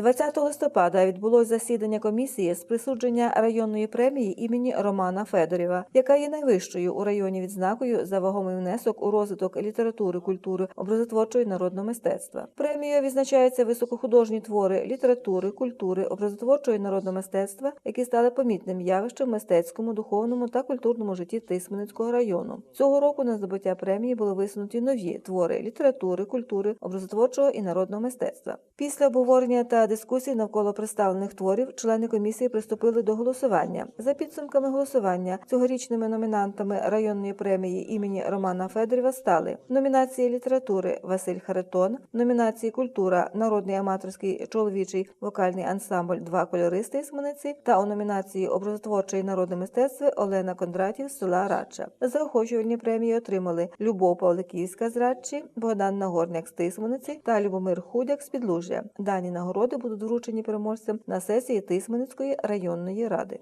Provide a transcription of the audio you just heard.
20 листопада відбулось засідання комісії з присудження районної премії імені Романа Федорєва, яка є найвищою у районі відзнакою за вагомий внесок у розвиток літератури, культури, образотворчого і народного мистецтва. Премією відзначаються високохудожні твори літератури, культури, образотворчого і народного мистецтва, які стали помітним явищем в мистецькому, духовному та культурному житті Тисменницького району. Цього року на здобуття премії були висунуті нові твори літератури, культури, образотворчого і народного мистецтва. Після обговорення та дискусій навколо представлених творів члени комісії приступили до голосування. За підсумками голосування цьогорічними номінантами районної премії імені Романа Федорєва стали номінації літератури Василь Харитон, номінації культура народний аматорський чоловічий вокальний ансамбль Два кольористи із Хмельниці та у номінації образотворче і народне мистецтво Олена Кондратів з села Радча. Заохочувальні премії отримали Любов Павликівська з Радчі, Богдан Нагорняк з Тисмениці та Любомир Худяк з Підлужжя. Дані нагороди будуть вручені переможцям на сесії Тисменницької районної ради.